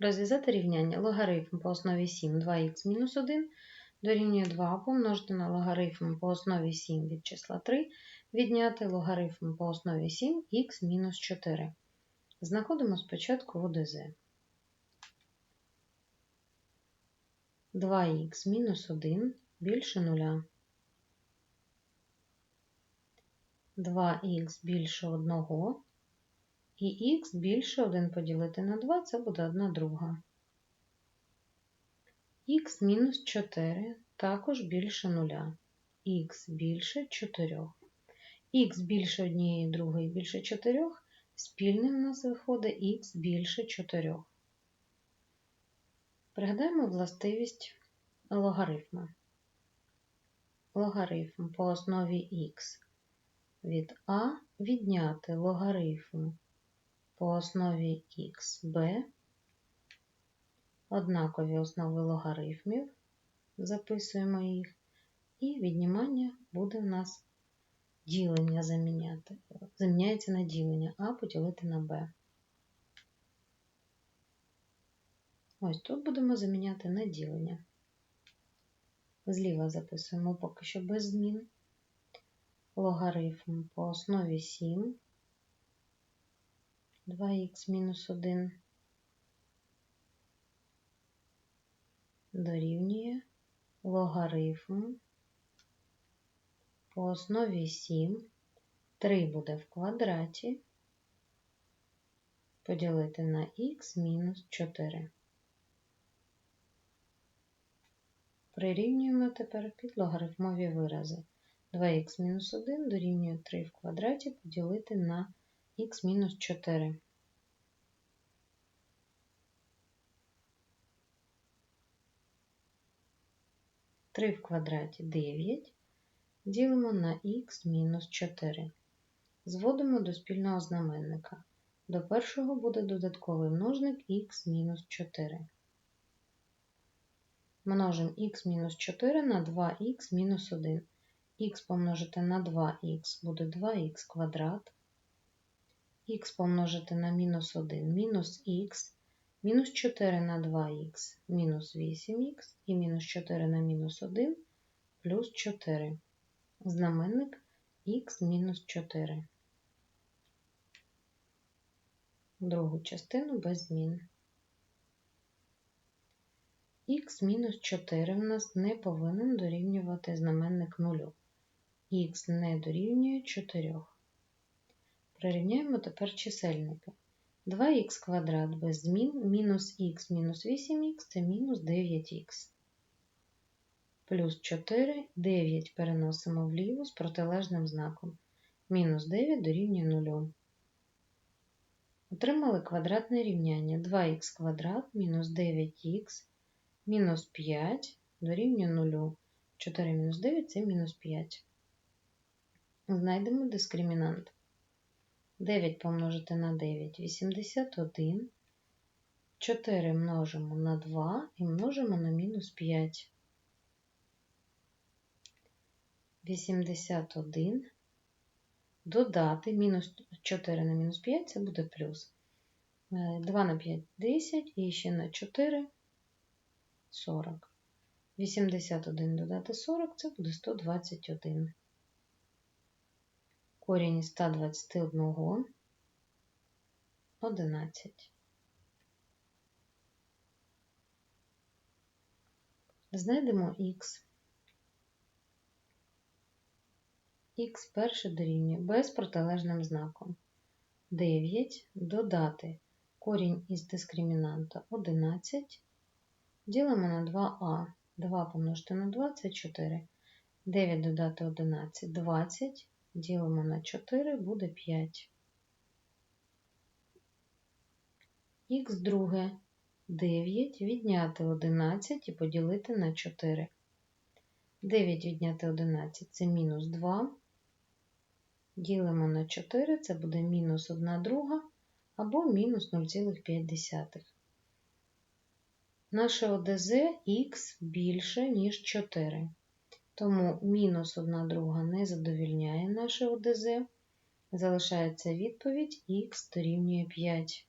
Розв'язати рівняння логарифм по основі 7 2х мінус 1 дорівнює 2 помножити на логарифм по основі 7 від числа 3 відняти логарифм по основі 7 х мінус 4. Знаходимо спочатку ОДЗ. 2х мінус 1 більше 0. 2х більше 1 і х більше 1 поділити на 2 це буде 1 друга. х мінус 4 також більше 0. х більше 4. х більше 1 другої більше 4. Спільним у нас виходить х більше 4. Пригадаємо властивість логарифма. Логарифм по основі х від а відняти логарифм по основі xb, однакові основи логарифмів, записуємо їх, і віднімання буде в нас ділення заміняти. Заміняється на ділення А поділити на Б. Ось тут будемо заміняти на ділення. Зліва записуємо поки що без змін. Логарифм по основі 7 2х мінус 1 дорівнює логарифм по основі 7. 3 буде в квадраті поділити на х мінус 4. Прирівнюємо тепер під логарифмові вирази. 2х мінус 1 дорівнює 3 в квадраті поділити на х мінус 4. Три в квадраті 9. Ділимо на х мінус 4. Зводимо до спільного знаменника. До першого буде додатковий множник х мінус 4. Множимо х мінус 4 на 2х мінус 1. х помножити на 2х буде 2х квадрат х помножити на мінус 1 мінус х, мінус 4 на 2х мінус 8х і мінус 4 на мінус 1 плюс 4. Знаменник х мінус 4. Другу частину без змін. х мінус 4 в нас не повинен дорівнювати знаменник 0. х не дорівнює 4. Прирівняємо тепер чисельники. 2х квадрат без змін мінус х мінус 8х це мінус 9х. Плюс 4, 9 переносимо вліво з протилежним знаком. Мінус 9 дорівнює 0. Отримали квадратне рівняння 2х квадрат мінус 9х мінус 5 дорівнює 0. 4 мінус 9 це мінус 5. Знайдемо дискримінант. 9 помножити на 9 81. 4 множимо на 2 і множимо на мінус 5. 81. Додати мінус 4 на мінус 5 це буде плюс. 2 на 5 10 і ще на 4 40. 81 додати 40 це буде 121 корінь із 121 11. Знайдемо х. х перше дорівнює без протилежним знаком. 9 додати корінь із дискримінанта 11. Ділимо на 2а. 2 помножити на 2 це 4. 9 додати 11 20 ділимо на 4, буде 5. Х друге 9 відняти 11 і поділити на 4. 9 відняти 11 це мінус 2. Ділимо на 4, це буде мінус 1 друга або мінус 0,5. Наше ОДЗ х більше, ніж 4. Тому мінус 1 друга не задовільняє наше ОДЗ. Залишається відповідь х дорівнює 5.